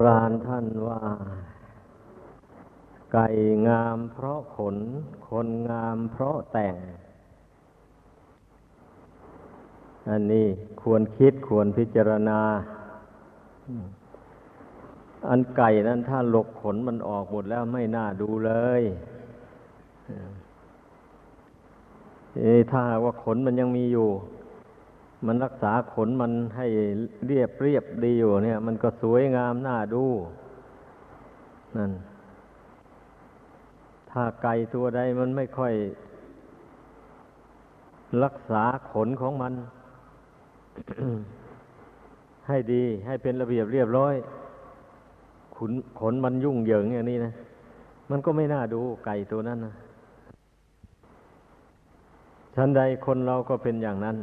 ปราณท่านว่า ไก่งามเพราะขน คนงามเพราะแต่ง อันนี้ควรคิดควรพิจารณา อันไก่นั้นถ้าหลกขนมันออกหมดแล้วไม่น่าดูเลยถ้าว่าขนมันยังมีอยู่ มันรักษาขนมันให้เรียบเรียบดีอยู่เนี่ย มันก็สวยงามน่าดูนั่น ถ้าไก่ตัวใดมันไม่ค่อย รักษาขนของมัน ให้ดีให้เป็นระเบียบเรียบร้อย ขนขนมันยุ่งเหยิงอย่างนี้นะ มันก็ไม่น่าดูไก่ตัวนั้นนะชั้นใดคนเราก็เป็นอย่างนั้น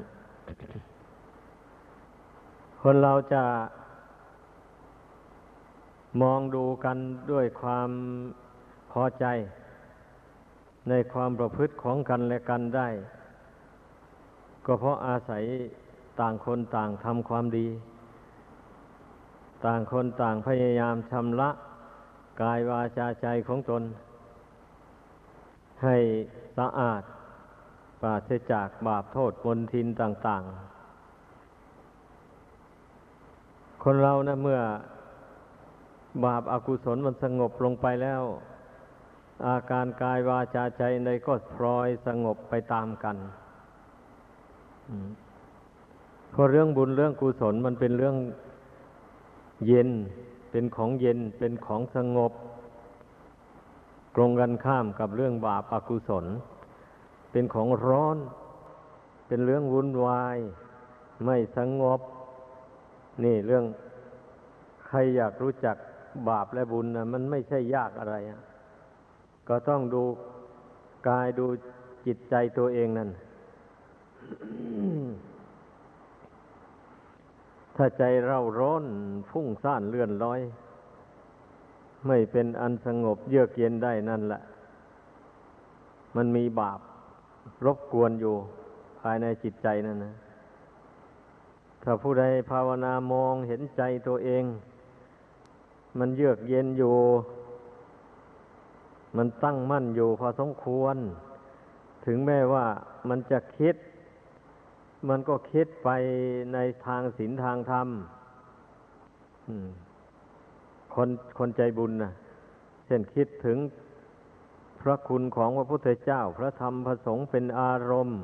คนเราจะมองดูกันด้วยความพอใจ ในความประพฤติของกันและกันได้ ก็เพราะอาศัยต่างคนต่างทำความดี ต่างคนต่างพยายามชำระกายวาจาใจของตน ให้สะอาด ปราศจากบาปโทษมนทินต่าง ๆ คนเรานะเมื่อบาปอากุศลมันสงบลงไปแล้ว อาการกายวาจาใจในก็พลอยสงบไปตามกันเพราะเรื่องบุญเรื่องกุศลมันเป็นเรื่องเย็น เป็นของเย็นเป็นของสงบ ตรงกันข้ามกับเรื่องบาปอากุศล เป็นของร้อน เป็นเรื่องวุ่นวาย ไม่สงบ นี่เรื่องใครอยากรู้จักบาปและบุญนะมันไม่ใช่ยากอะไรก็ต้องดูกายดูจิตใจตัวเองนั่น ถ้าใจเราร้อนฟุ้งซ่านเลื่อนลอย ไม่เป็นอันสงบเยือกเย็นได้นั่นแหละ มันมีบาป รบกวนอยู่ภายในจิตใจนั่นนะ ถ้าผู้ใดภาวนามองเห็นใจตัวเอง มันเยือกเย็นอยู่ มันตั้งมั่นอยู่พอสมควร ถึงแม้ว่ามันจะคิด มันก็คิดไปในทางศีลทางธรรมคนคนใจบุญนะเช่นคิดถึง ระคุณของพระพุทธเจ้า พระธรรมพระสงฆ์เป็นอารมณ์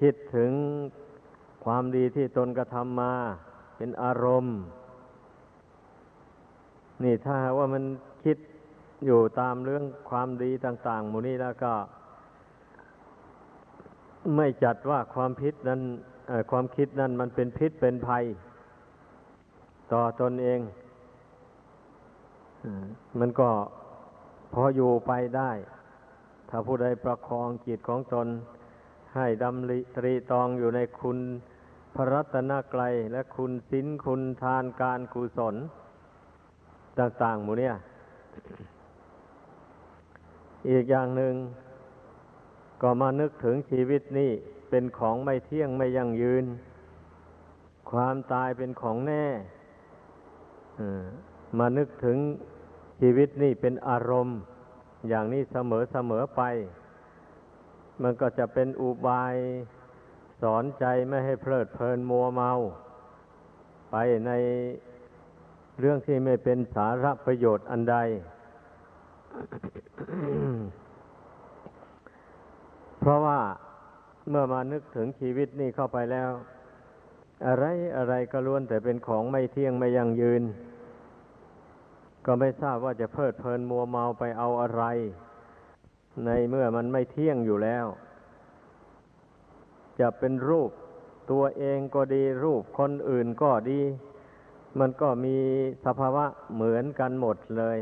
คิดถึงความดีที่ตนกระทำมาเป็นอารมณ์ นี่ถ้าว่ามันคิดอยู่ตามเรื่องความดีต่าง ๆ หมู่นี้แล้วก็ ไม่จัดว่าความพิษนั้นความคิดนั้นมันเป็นพิษเป็นภัย ต่อตนเอง มันก็ พออยู่ไปได้ ถ้าผู้ใดประคองจิตของตน ให้ดำริตรีตองอยู่ในคุณพระรัตนกรัยและคุณศีลคุณทานการกุศล ต่างๆหมู่เนี่ย อีกอย่างหนึ่ง ก็มานึกถึงชีวิตนี้เป็นของไม่เที่ยงไม่ยั่งยืน ความตายเป็นของแน่มานึกถึง ชีวิตนี่เป็นอารมณ์ อย่างนี้เสมอเสมอไป มันก็จะเป็นอุบายสอนใจไม่ให้เพลิดเพลินมัวเมา ไปในเรื่องที่ไม่เป็นสาระประโยชน์อันใด เพราะว่าเมื่อมานึกถึงชีวิตนี่เข้าไปแล้ว อะไรอะไรก็ล้วนแต่เป็นของไม่เที่ยงไม่ยั่งยืน ก็ไม่ทราบว่าจะเพลิดเพลินมัวเมาไปเอาอะไร ในเมื่อมันไม่เที่ยงอยู่แล้ว จะเป็นรูปตัวเองก็ดีรูปคนอื่นก็ดี มันก็มีสภาวะเหมือนกันหมดเลย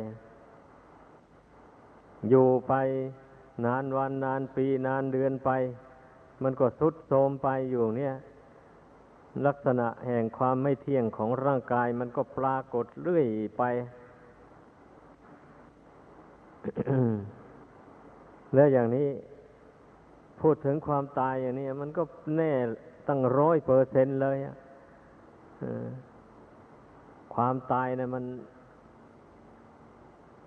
อยู่ไปนานวันนานปีนานเดือนไป มันก็สุดโทมไปอยู่เนี่ย ลักษณะแห่งความไม่เที่ยงของร่างกายมันก็ปรากฏเรื่อยไป แล้วอย่างนี้พูดถึงความตายอย่างนี้มันก็แน่ตั้งร้อยเปอร์เซนเลยคความตายเนะมัน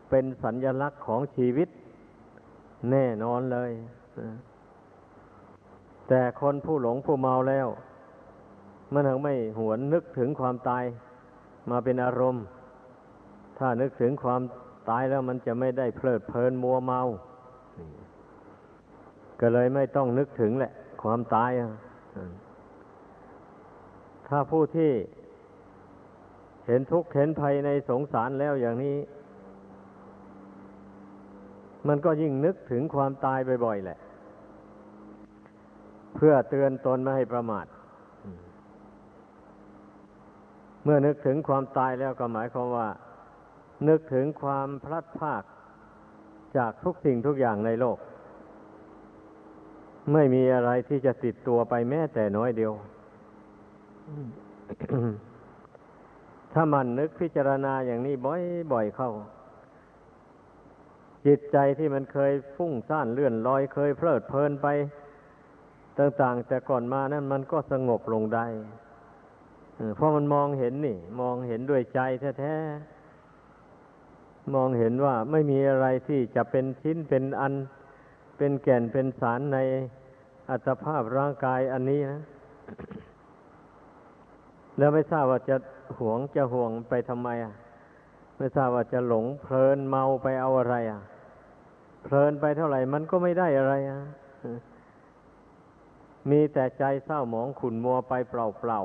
เป็นสัญญลักษณ์ของชีวิต แน่นอนเลย แต่คนผู้หลงผู้เมาแล้ว มันถึงไม่หวนนึกถึงความตายมาเป็นอารมณ์ ถ้านึกถึงความ ตายแล้วมันจะไม่ได้เพลิดเพลินมัวเมา ก็เลยไม่ต้องนึกถึงแหละ ความตายถ้าผู้ที่เห็นทุกข์เห็นภัยในสงสารแล้วอย่างนี้ มันก็ยิ่งนึกถึงความตายบ่อยๆแหละ เพื่อเตือนตนไม่ให้ประมาทเมื่อนึกถึงความตายแล้วก็หมายความว่า นึกถึงความพลัดพรากจากทุกสิ่งทุกอย่างในโลก ไม่มีอะไรที่จะติดตัวไปแม้แต่น้อยเดียว ถ้ามันนึกพิจารณาอย่างนี้บ่อยๆเข้า จิตใจที่มันเคยฟุ้งซ่านเลื่อนลอยเคยเพลิดเพลินไป ต่างๆ แต่ก่อนมานั้นมันก็สงบลงได้เออเพราะมันมองเห็นนี่ มองเห็นด้วยใจแท้ๆ มองเห็นว่าไม่มีอะไรที่จะเป็นชิ้นเป็นอันเป็นแก่นเป็นสารในอัตภาพร่างกายอันนี้นะ แล้วไม่ทราบว่าจะหวงจะห่วงไปทำไมอะ ไม่ทราบว่าจะหลงเพลินเมาไปเอาอะไรอะ เพลินไปเท่าไหร่มันก็ไม่ได้อะไรอะ มีแต่ใจเศร้าหมองขุนมัวไปเปล่า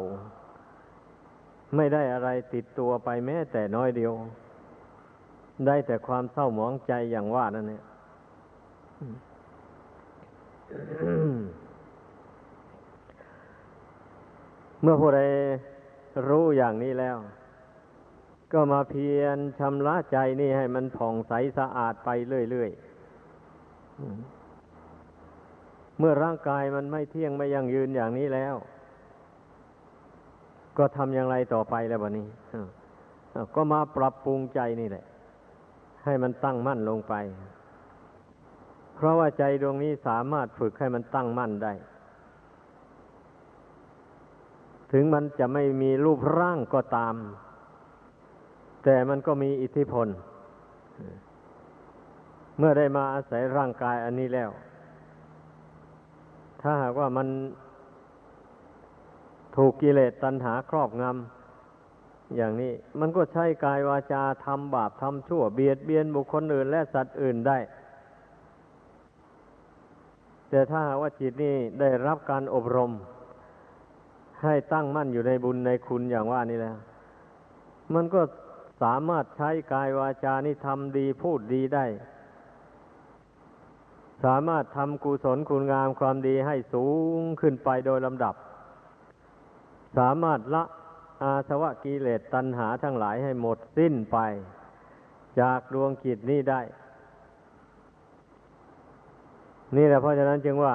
ๆ ไม่ได้อะไรติดตัวไปแม้แต่น้อยเดียว ได้แต่ความเศร้าหมองใจอย่างว่านั่นเนี่ยเมื่อผู้ใดรู้อย่างนี้แล้ว ก็มาเพียรชำระใจนี่ให้มันผ่องใสสะอาดไปเรื่อยๆ เมื่อร่างกายมันไม่เที่ยงไม่ยั่งยืนอย่างนี้แล้ว ก็ทำอย่างไรต่อไปแล้วบันนี้ก็มาปรับปรุงใจนี่แหละ ให้มันตั้งมั่นลงไป เพราะว่าใจดวงนี้สามารถฝึกให้มันตั้งมั่นได้ ถึงมันจะไม่มีรูปร่างก็ตาม แต่มันก็มีอิทธิพล เมื่อได้มาอาศัยร่างกายอันนี้แล้ว ถ้าหากว่ามันถูกกิเลสตัณหาครอบงำ อย่างนี้ มันก็ใช้กายวาจาทำบาปทำชั่วเบียดเบียนบุคคลอื่นและสัตว์อื่นได้ แต่ถ้าว่าจิตนี่ได้รับการอบรม ให้ตั้งมั่นอยู่ในบุญในคุณอย่างว่านี่แล้ว มันก็สามารถใช้กายวาจานี่ทำดีพูดดีได้ สามารถทำกุศลคุณงามความดีให้สูงขึ้นไปโดยลำดับ สามารถละ อาสวะกิเลสตัณหาทั้งหลายให้หมดสิ้นไป จากดวงจิตนี้ได้ นี่แหละเพราะฉะนั้นจึงว่า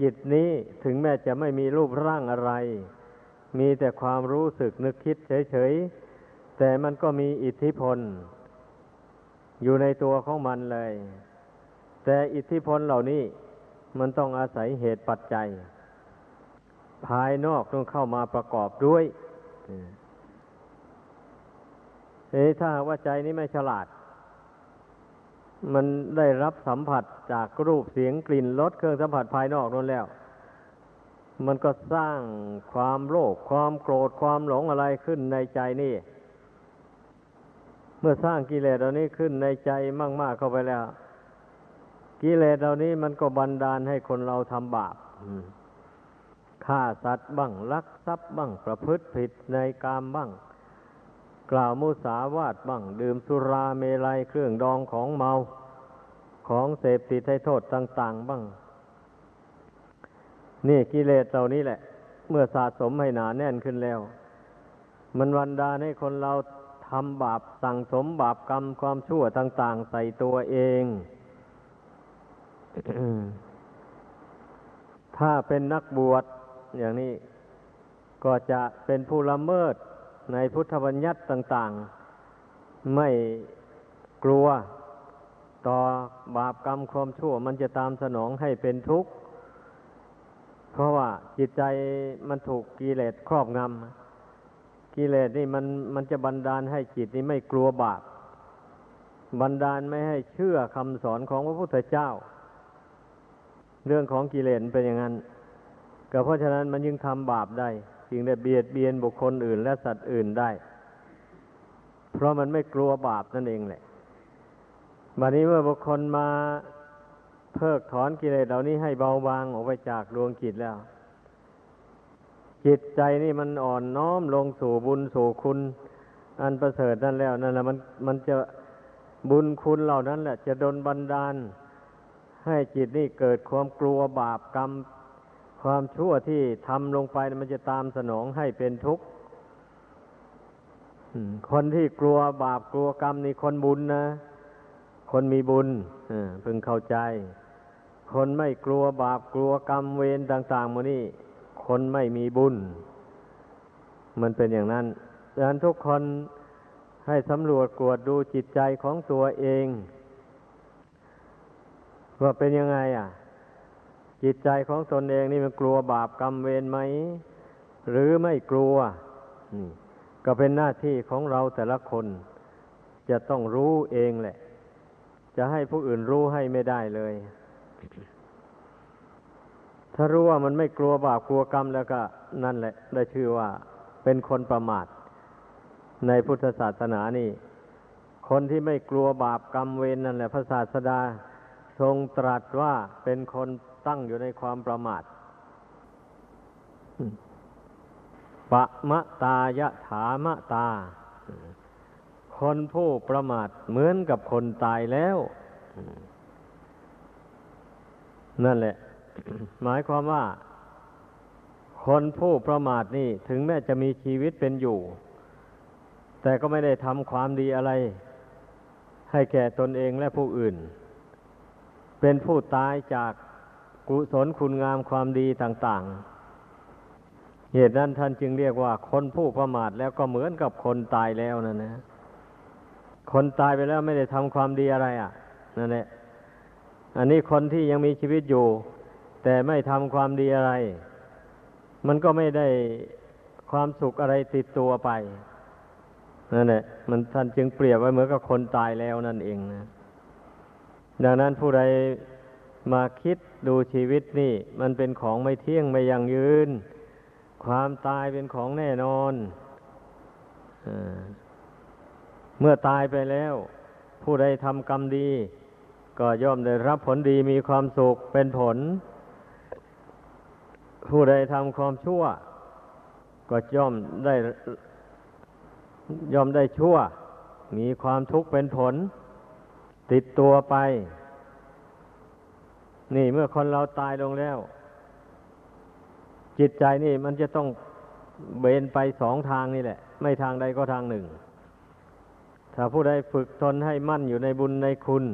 จิตนี้ถึงแม้จะไม่มีรูปร่างอะไร มีแต่ความรู้สึกนึกคิดเฉยๆ แต่มันก็มีอิทธิพล อยู่ในตัวของมันเลย แต่อิทธิพลเหล่านี้มันต้องอาศัยเหตุปัจจัย ภายนอกต้องเข้ามาประกอบด้วย เอ้ถ้าว่าใจนี้ไม่ฉลาด มันได้รับสัมผัสจากรูปเสียงกลิ่นรสเครื่องสัมผัสภายนอกนั่นแล้ว มันก็สร้างความโลภความโกรธความหลงอะไรขึ้นในใจนี่ เมื่อสร้างกิเลสเหล่านี้ขึ้นในใจมาก ๆ เข้าไปแล้ว กิเลสเหล่านี้มันก็บันดาลให้คนเราทำบาป ฆ่าสัตว์บ้างลักทรัพย์บ้างประพฤติผิดในกามบ้าง กล่าวมุสาวาทบ้าง ดื่มสุราเมลัยเครื่องดองของเมาของเสพติดให้โทษต่าง ๆ บ้าง นี่กิเลสเหล่านี้แหละ เมื่อสะสมให้หนาแน่นขึ้นแล้ว มันวันดาให้คนเราทำบาปสั่งสมบาปกรรมความชั่วต่าง ๆ ใส่ตัวเองถ้าเป็นนักบวช อย่างนี้ก็จะเป็นผู้ละเมิดในพุทธบัญญัติต่าง ๆ ไม่กลัวต่อบาปกรรมความชั่ว มันจะตามสนองให้เป็นทุกข์ เพราะว่าจิตใจมันถูกกิเลสครอบงำกิเลสนี่มันมันจะบันดาลให้จิตนี่ไม่กลัวบาปบันดาลไม่ให้เชื่อคำสอนของพระพุทธเจ้า เรื่องของกิเลสเป็นอย่างนั้น ก็เพราะฉะนั้นมันยึงทำบาปได้จึงได้เบียดเบียนบุคคลอื่น และสัตว์อื่นได้ เพราะมันไม่กลัวบาปนั่นเองแหละบัดนี้เมื่อบุคคลมาเพิกถอนกิเลสเหล่านี้ให้เบาบางออกไปจากดวงจิตแล้ว จิตใจนี่มันอ่อนน้อมลงสู่บุญสู่คุณ อันประเสริฐนั่นแล้วนั่นแหละมันมันจะบุญคุณเหล่านั้นแหละ จะดนบันดาล ให้จิตนี่เกิดความกลัวบาปกรรม ความชั่วที่ทำลงไปมันจะตามสนองให้เป็นทุกข์คนที่กลัวบาปกลัวกรรมนี่คนบุญนะ คนมีบุญเออพึงเข้าใจ คนไม่กลัวบาปกลัวกรรมเวรต่างๆมันนี่คนไม่มีบุญ มันเป็นอย่างนั้นดังนั้นทุกคนให้สำรวจกวดดูจิตใจของตัวเอง ว่าเป็นยังไง อะ จิตใจของตนเองนี่มันกลัวบาปกรรมเวรไหม หรือไม่กลัวก็เป็นหน้าที่ของเราแต่ละคน จะต้องรู้เองแหละ จะให้ผู้อื่นรู้ให้ไม่ได้เลย ถ้ารู้ว่ามันไม่กลัวบาปกลัวกรรมแล้วก็นั่นแหละ ได้ชื่อว่าเป็นคนประมาท ในพุทธศาสนานี่ คนที่ไม่กลัวบาปกรรมเวรนนั่นแหละพระศาสดาทรงตรัสว่าเป็นคน ตั้งอยู่ในความประมาทปะมะตายะถามะตา คนผู้ประมาทเหมือนกับคนตายแล้ว นั่นแหละ หมายความว่า คนผู้ประมาทนี่ถึงแม้จะมีชีวิตเป็นอยู่ แต่ก็ไม่ได้ทำความดีอะไร ให้แก่ตนเองและผู้อื่น เป็นผู้ตายจาก กุศลคุณงามความดีต่าง ๆ เหตุนั้นท่านจึงเรียกว่า คนผู้ประมาทแล้วก็เหมือนกับคนตายแล้วนั่นนะ คนตายไปแล้วไม่ได้ทำความดีอะไรอะนั่นแหละ อันนี้คนที่ยังมีชีวิตอยู่ แต่ไม่ทำความดีอะไร มันก็ไม่ได้ความสุขอะไรติดตัวไปนั่นแหละมันท่านจึงเปรียบไว้เหมือนกับคนตายแล้วนั่นเองนะ ดังนั้นผู้ใด มาคิดดูชีวิตนี่ มันเป็นของไม่เที่ยงไม่ยั่งยืน ความตายเป็นของแน่นอนอเมื่อตายไปแล้ว ผู้ใดทำกรรมดี ก็ย่อมได้รับผลดีมีความสุขเป็นผล ผู้ใดทำความชั่ว ก็ย่อมได้ย่อมได้ชั่ว มีความทุกข์เป็นผล ติดตัวไป นี่เมื่อคนเราตายลงแล้ว จิตใจนี่มันจะต้องเบนไปสองทางนี่แหละ ไม่ทางใดก็ทางหนึ่ง ถ้าผู้ใดฝึกตนให้มั่นอยู่ในบุญในคุณ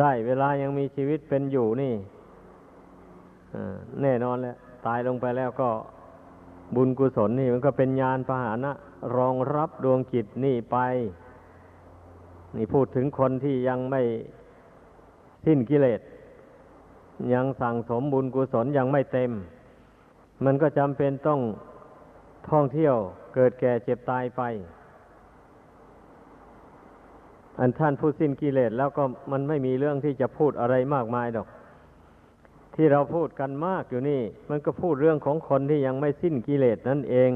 ได้เวลายังมีชีวิตเป็นอยู่นี่แน่นอนแล้วตายลงไปแล้วก็บุญกุศลนี่มันก็เป็นญาณพาหนะ รองรับดวงจิตนี่ไป นี่พูดถึงคนที่ยังไม่สิ้นกิเลส ยังสั่งสมบุญกุศลยังไม่เต็ม มันก็จำเป็นต้องท่องเที่ยวเกิดแก่เจ็บตายไป อันท่านผู้สิ้นกิเลสแล้วก็มันไม่มีเรื่องที่จะพูดอะไรมากมายดอก ที่เราพูดกันมากอยู่นี่ มันก็พูดเรื่องของคนที่ยังไม่สิ้นกิเลสนั่นเอง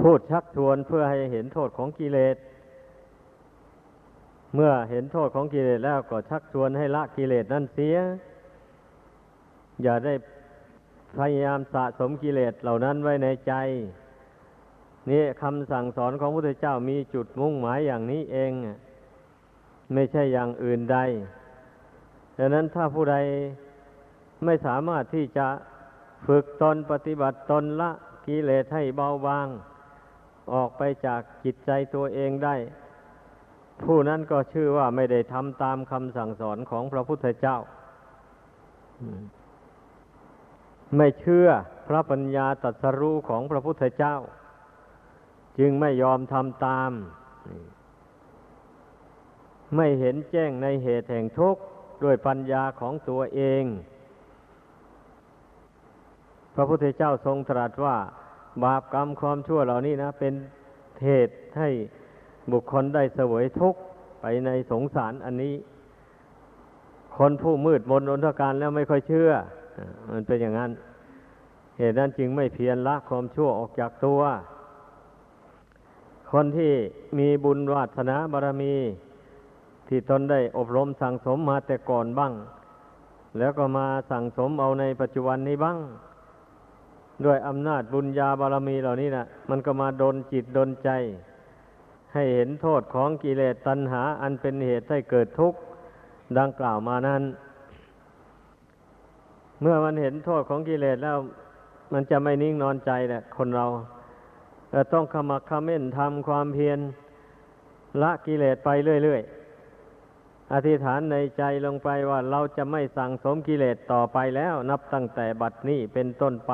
พูดชักชวนเพื่อให้เห็นโทษของกิเลส เมื่อเห็นโทษของกิเลสแล้วก็ชักชวนให้ละกิเลสนั่นเสีย อย่าได้พยายามสะสมกิเลสเหล่านั้นไว้ในใจ นี่คำสั่งสอนของพระพุทธเจ้ามีจุดมุ่งหมายอย่างนี้เอง ไม่ใช่อย่างอื่นใดดังนั้นถ้าผู้ใดไม่สามารถที่จะฝึกตนปฏิบัติตนละกิเลสให้เบาบาง ออกไปจากจิตใจตัวเองได้ ผู้นั้นก็ชื่อว่าไม่ได้ทำตามคำสั่งสอนของพระพุทธเจ้า ไม่เชื่อพระปัญญาตรัสรู้ของพระพุทธเจ้า จึงไม่ยอมทำตาม ไม่เห็นแจ้งในเหตุแห่งทุกข์ด้วยปัญญาของตัวเอง พระพุทธเจ้าทรงตรัสว่า บาปกรรมความชั่วเหล่านี้นะ เป็นเหตุให้ บุคคลได้เสวยทุกข์ไปในสงสารอันนี้ คนผู้มืดมนอนทการแล้วไม่ค่อยเชื่อ มันเป็นอย่างนั้น เหตุนั้นจึงไม่เพียรละความชั่วออกจากตัว คนที่มีบุญวาสนาบารมี ที่ตนได้อบรมสั่งสมมาแต่ก่อนบ้าง แล้วก็มาสั่งสมเอาในปัจจุบันนี้บ้างด้วยอำนาจบุญญาบารมีเหล่านี้นะมันก็มาดนจิตดนใจ ให้เห็นโทษของกิเลสตัณหา อันเป็นเหตุให้เกิดทุกข์ดังกล่าวมานั้น เมื่อมันเห็นโทษของกิเลสแล้ว มันจะไม่นิ่งนอนใจแหละคนเราแต่ต้องขมักขม้นทำความเพียรละกิเลสไปเรื่อยๆ อธิษฐานในใจลงไปว่าเราจะไม่สั่งสมกิเลสต่อไปแล้ว นับตั้งแต่บัดนี้เป็นต้นไป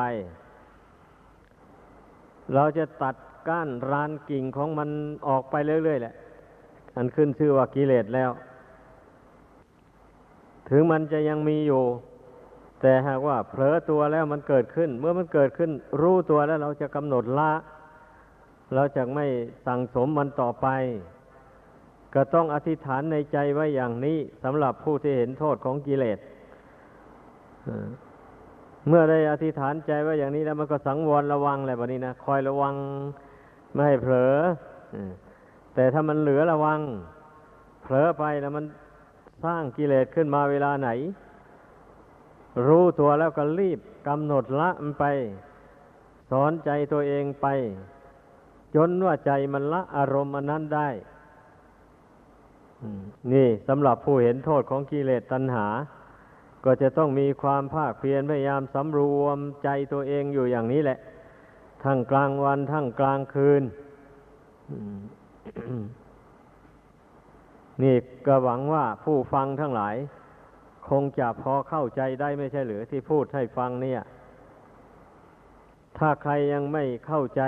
เราจะตัด ก้านรานกิ่งของมันออกไปเรื่อยๆแหละ อันขึ้นชื่อว่ากิเลสแล้ว ถึงมันจะยังมีอยู่ แต่หากว่าเผลอตัวแล้วมันเกิดขึ้น เมื่อมันเกิดขึ้น รู้ตัวแล้วเราจะกำหนดละ เราจะไม่สั่งสมมันต่อไป ก็ต้องอธิษฐานในใจไว้อย่างนี้สำหรับผู้ที่เห็นโทษของกิเลสเมื่อได้อธิษฐานใจไว้อย่างนี้แล้วมันก็สังวรระวังแหละแบบนี้นะคอยระวัง ไม่ให้เผลอแต่ถ้ามันเหลือระวัง เผลอไปแล้วมันสร้างกิเลสขึ้นมาเวลาไหน รู้ตัวแล้วก็รีบกำหนดละมันไป สอนใจตัวเองไป จนว่าใจมันละอารมณ์อันนั้นได้นี่สำหรับผู้เห็นโทษของกิเลสตัณหา ก็จะต้องมีความภาคเพียรพยายามสำรวมใจตัวเองอยู่อย่างนี้แหละ ทั้งกลางวันทั้งกลางคืน นี่ก็หวังว่าผู้ฟังทั้งหลาย คงจะพอเข้าใจได้ไม่ใช่หรือที่พูดให้ฟังเนี่ย ถ้าใครยังไม่เข้าใจ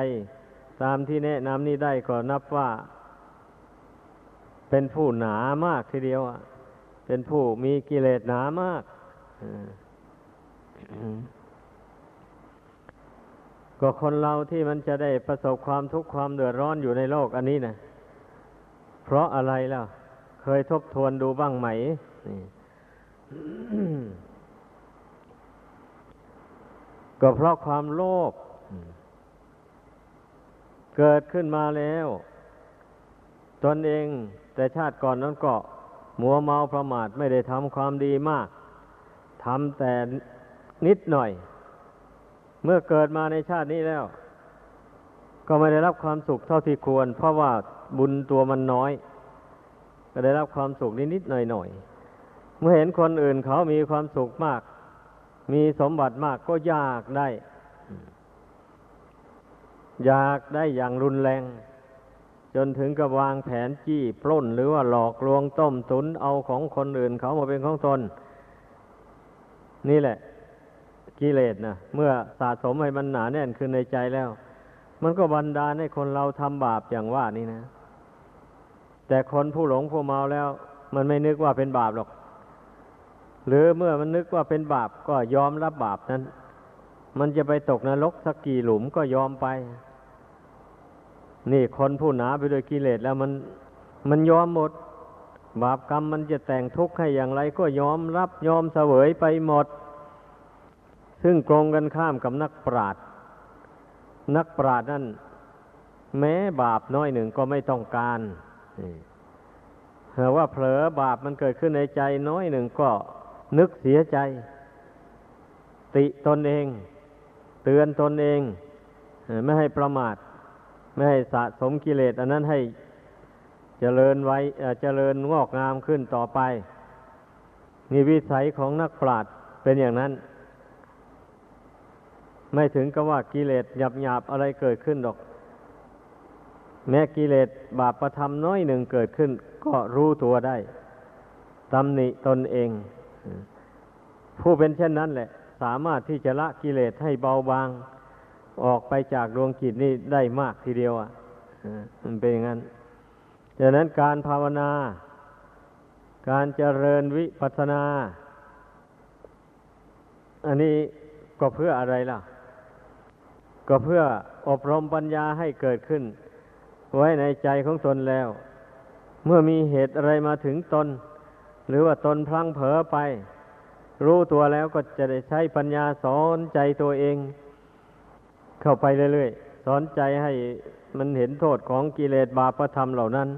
ตามที่แนะนำนี้ได้ก็นับว่า เป็นผู้หนามากทีเดียวอะเป็นผู้มีกิเลสหนามาก ก็คนเราที่มันจะได้ประสบความทุกข์ความเดือดร้อนอยู่ในโลกอันนี้นะเพราะอะไรล่ะ เคยทบทวนดูบ้างไหมนี่ก็เพราะความโลภเกิดขึ้นมาแล้ว ตนเองแต่ชาติก่อนนั้นก็มัวเมาประมาทไม่ได้ทำความดีมากทำแต่นิดหน่อย เมื่อเกิดมาในชาตินี้แล้ว ก็ไม่ได้รับความสุขเท่าที่ควร เพราะว่าบุญตัวมันน้อย ก็ได้รับความสุขนิดๆหน่อยๆ เมื่อเห็นคนอื่นเขามีความสุขมาก มีสมบัติมากก็อยากได้ อยากได้อย่างรุนแรง จนถึงกับวางแผนจี้ปล้น หรือว่าหลอกลวงต้มตุนเอาของคนอื่นเขามาเป็นของตน นี่แหละ กิเลสนะเมื่อสะสมให้มันหนาแน่นขึ้นในใจแล้ว มันก็บันดาลให้คนเราทำบาปอย่างว่านี่นะ แต่คนผู้หลงผู้เมาแล้ว มันไม่นึกว่าเป็นบาปหรอก หรือเมื่อมันนึกว่าเป็นบาปก็ยอมรับบาปนั้น มันจะไปตกนรกสักกี่หลุมก็ยอมไป นี่คนผู้หนาไปด้วยกิเลสแล้วมันมันยอมหมด บาปกรรมมันจะแต่งทุกข์ให้อย่างไร ก็ยอมรับยอมเสวยไปหมด ซึ่งตรงกันข้ามกับนักปราชญ์นักปราชญ์นั่นแม้บาปน้อยหนึ่งก็ไม่ต้องการนี่หากว่าเผลอบาปมันเกิดขึ้นในใจน้อยหนึ่งก็นึกเสียใจ ติตนเอง เตือนตนเอง ไม่ให้ประมาท ไม่ให้สะสมกิเลสอันนั้นให้เจริญไว้เอ่อเจริญงอกงามขึ้นต่อไปนี่วิสัยของนักปราชญ์เป็นอย่างนั้น ไม่ถึงกับว่ากิเลสหยาบหยาบๆอะไรเกิดขึ้นหรอก แม้กิเลสบาปประทำน้อยหนึ่งเกิดขึ้น ก็รู้ตัวได้ตำหนิตนเอง ผู้เป็นเช่นนั้นแหละ สามารถที่จะละกิเลสให้เบาบาง ออกไปจากดวงจิตนี่ได้มากทีเดียวอะมันเป็นอย่างนั้นดังนั้นการภาวนา การเจริญวิปัสสนา อันนี้ก็เพื่ออะไรล่ะ ก็เพื่ออบรมปัญญาให้เกิดขึ้น ไว้ในใจของตนแล้ว เมื่อมีเหตุอะไรมาถึงตน หรือว่าตนพลังเผลอไป รู้ตัวแล้วก็จะได้ใช้ปัญญาสอนใจตัวเอง เข้าไปเรื่อยๆ สอนใจให้มันเห็นโทษของกิเลสบาปธรรมเหล่านั้น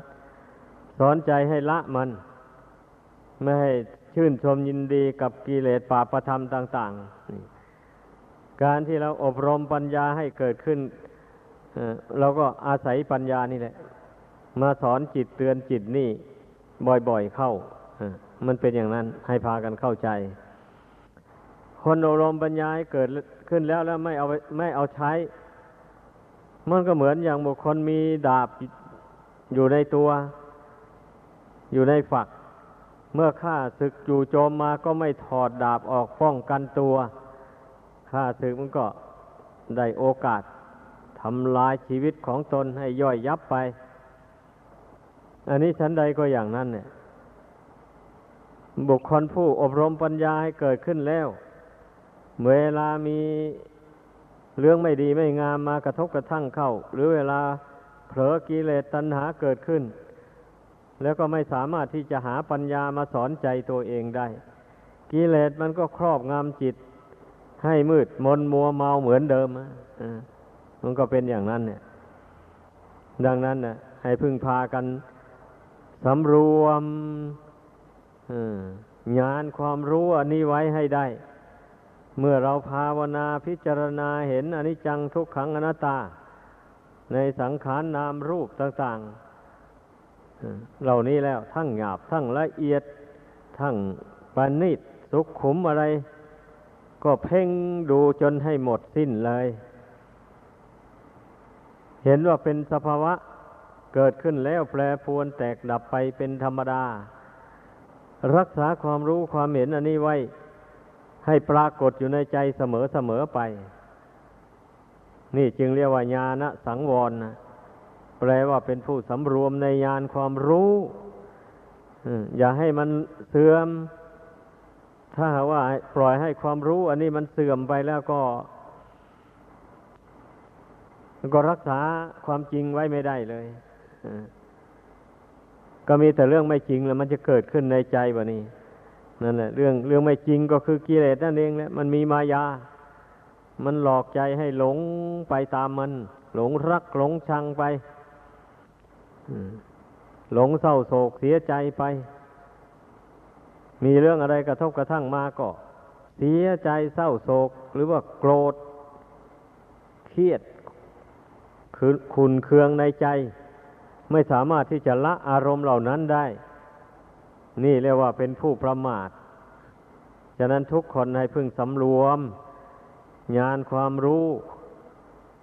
สอนใจให้ละมัน ไม่ให้ชื่นชมยินดีกับกิเลสบาปธรรมต่าง ๆ การที่เราอบรมปัญญาให้เกิดขึ้นเราก็อาศัยปัญญานี่แหละ มาสอนจิตเตือนจิตนี่บ่อยๆเข้ามันเป็นอย่างนั้นให้พากันเข้าใจ คนอบรมปัญญาให้เกิดขึ้นแล้วแล้วไม่เอาไปไม่เอาใช้ มันก็เหมือนอย่างบุคคลมีดาบอยู่ในตัว อยู่ในฝัก เมื่อข้าศึกจู่โจมมาก็ไม่ถอดดาบออกป้องกันตัว ข้าศึกมันก็ได้โอกาสทำลายชีวิตของตนให้ย่อยยับไป อันนี้ชั้นใดก็อย่างนั้นเนี่ย บุคคลผู้อบรมปัญญาให้เกิดขึ้นแล้ว เวลามีเรื่องไม่ดีไม่งามมากระทบกระทั่งเข้า หรือเวลาเผลอกิเลสตัณหาเกิดขึ้น แล้วก็ไม่สามารถที่จะหาปัญญามาสอนใจตัวเองได้ กิเลสมันก็ครอบงำจิต ให้มืดมนมัวเมาเหมือนเดิมมันก็เป็นอย่างนั้นเนี่ย ดังนั้นนะให้พึ่งพากันสำรวมงานความรู้อันนี้ไว้ให้ได้ เมื่อเราภาวนาพิจารณาเห็นอนิจจังทุกขังอนัตตา ในสังขารนามรูปต่างๆเออเหล่านี้แล้วทั้งหยาบทั้งละเอียด ทั้งปานิตสุขขุมอะไร ก็เพ่งดูจนให้หมดสิ้นเลย เห็นว่าเป็นสภาวะเกิดขึ้นแล้วแปรปวนแตกดับไปเป็นธรรมดา รักษาความรู้ความเห็นอันนี้ไว้ ให้ปรากฏอยู่ในใจเสมอเสมอไป นี่จึงเรียกว่าญาณสังวรนะแปลว่าเป็นผู้สำรวมในญาณความรู้อย่าให้มันเสื่อม ถ้าว่าปล่อยให้ความรู้ อันนี้มันเสื่อมไปแล้วก็ ก็รักษาความจริงไว้ไม่ได้เลยก็มีแต่เรื่องไม่จริงแล้ว มันจะเกิดขึ้นในใจวะนี่นั่นแหละ เรื่องเรื่องไม่จริงก็คือกิเลสนั่นเองแหละมันมีมายา มันหลอกใจให้หลงไปตามมัน หลงรักหลงชังไปหลงเศร้าโศกเสียใจไป มีเรื่องอะไรกระทบกระทั่งมาก็ เสียใจเศร้าโศก หรือว่าโกรธ เครียดคือขุนเคืองในใจ ไม่สามารถที่จะละอารมณ์เหล่านั้นได้ นี่เรียกว่าเป็นผู้ประมาท ฉะนั้นทุกคนให้พึงสำรวมญาณความรู้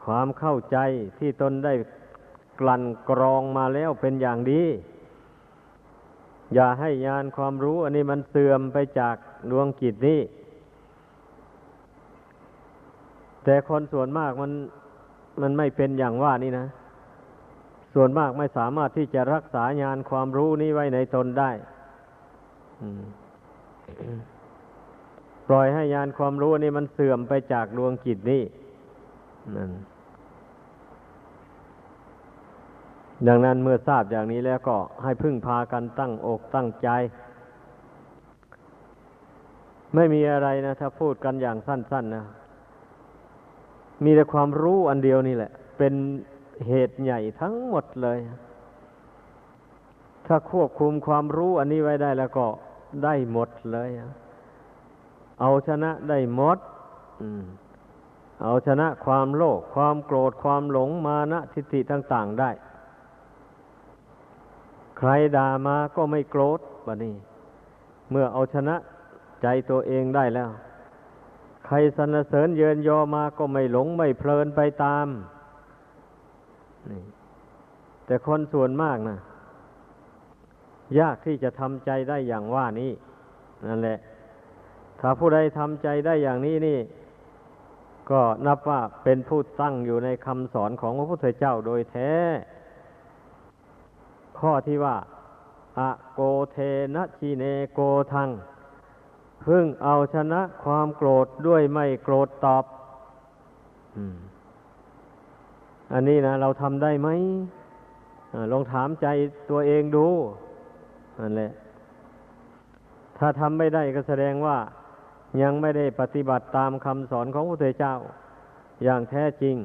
ความเข้าใจที่ตนได้กลั่นกรองมาแล้วเป็นอย่างดี อย่าให้ญาณความรู้ อันนี้มันเสื่อมไปจากดวงกิจนี้แต่คนส่วนมากมันมันไม่เป็นอย่างว่านี่นะ ส่วนมากไม่สามารถที่จะรักษาญาณความรู้นี้ไว้ในตนได้ปล่อยให้ญาณความรู้นี่มันเสื่อมไปจากดวงจิตนี้นั่น ดังนั้นเมื่อทราบอย่างนี้แล้วก็ให้พึ่งพากันตั้งอกตั้งใจ ไม่มีอะไรนะ ถ้าพูดกันอย่างสั้นๆนะ มีแต่ความรู้อันเดียวนี่แหละ เป็นเหตุใหญ่ทั้งหมดเลย ถ้าควบคุมความรู้อันนี้ไว้ได้แล้วก็ได้หมดเลย เอาชนะได้หมดเอาชนะความโลภความโกรธความหลงมานะทิฏฐิต่าง ๆ ได้ ใครด่ามาก็ไม่โกรธบะนี้ เมื่อเอาชนะใจตัวเองได้แล้ว ใครสรรเสริญเยินยอมาก็ไม่หลงไม่เพลินไปตามนี่แต่คนส่วนมากนะยากที่จะทำใจได้อย่างว่านี้นั่นแหละ ถ้าผู้ใดทำใจได้อย่างนี้นี่ ก็นับว่าเป็นผู้ตั้งอยู่ในคำสอนของพระพุทธเจ้าโดยแท้ ข้อที่ว่าอะโกเทนะชีเนโกทัง พึ่งเอาชนะความโกรธด้วยไม่โกรธตอบอันนี้นะเราทำได้ไหมอลองถามใจตัวเองดูนั่นแหละ ถ้าทำไม่ได้ก็แสดงว่ายังไม่ได้ปฏิบัติตามคำสอนของพระพุทธเจ้า อย่างแท้จริง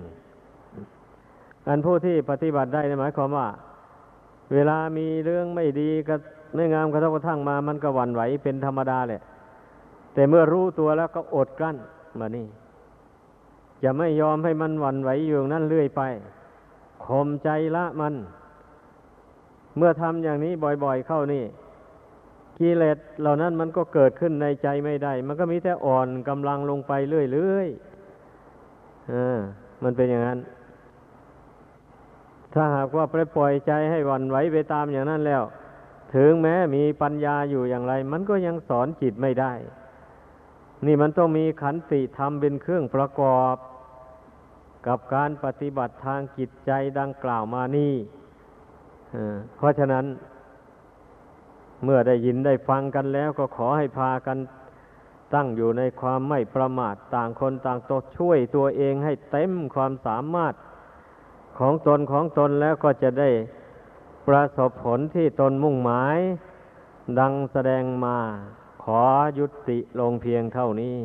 อันผู้ที่ปฏิบัติได้หมายความว่า เวลามีเรื่องไม่ดีก็ไม่งามกระทบกระทั่งมา มันก็หวั่นไหวเป็นธรรมดาแหละ แต่เมื่อรู้ตัวแล้วก็อดกลั้นมานี่จะไม่ยอมให้มันหวั่นไหวอยู่นั้นเรื่อยไปข่มใจละมัน เมื่อทำอย่างนี้บ่อยๆเข้านี่กิเลสเหล่านั้นมันก็เกิดขึ้นในใจไม่ได้ มันก็มีแต่อ่อนกำลังลงไปเรื่อยๆอ่ามันเป็นอย่างนั้น ถ้าหากว่าไปปล่อยใจให้วันไหวไปตามอย่างนั้นแล้ว ถึงแม้มีปัญญาอยู่อย่างไร มันก็ยังสอนจิตไม่ได้ นี่มันต้องมีขันติธรรมเป็นเครื่องประกอบ กับการปฏิบัติทางจิตใจดังกล่าวมานี่เพราะฉะนั้นเมื่อได้ยินได้ฟังกันแล้วก็ขอให้พากันตั้งอยู่ในความไม่ประมาทต่างคนต่างตนช่วยตัวเองให้เต็มความสามารถ ของตนของตนแล้วก็จะได้ประสบผลที่ตนมุ่งหมาย ดังแสดงมาขอยุติลงเพียงเท่านี้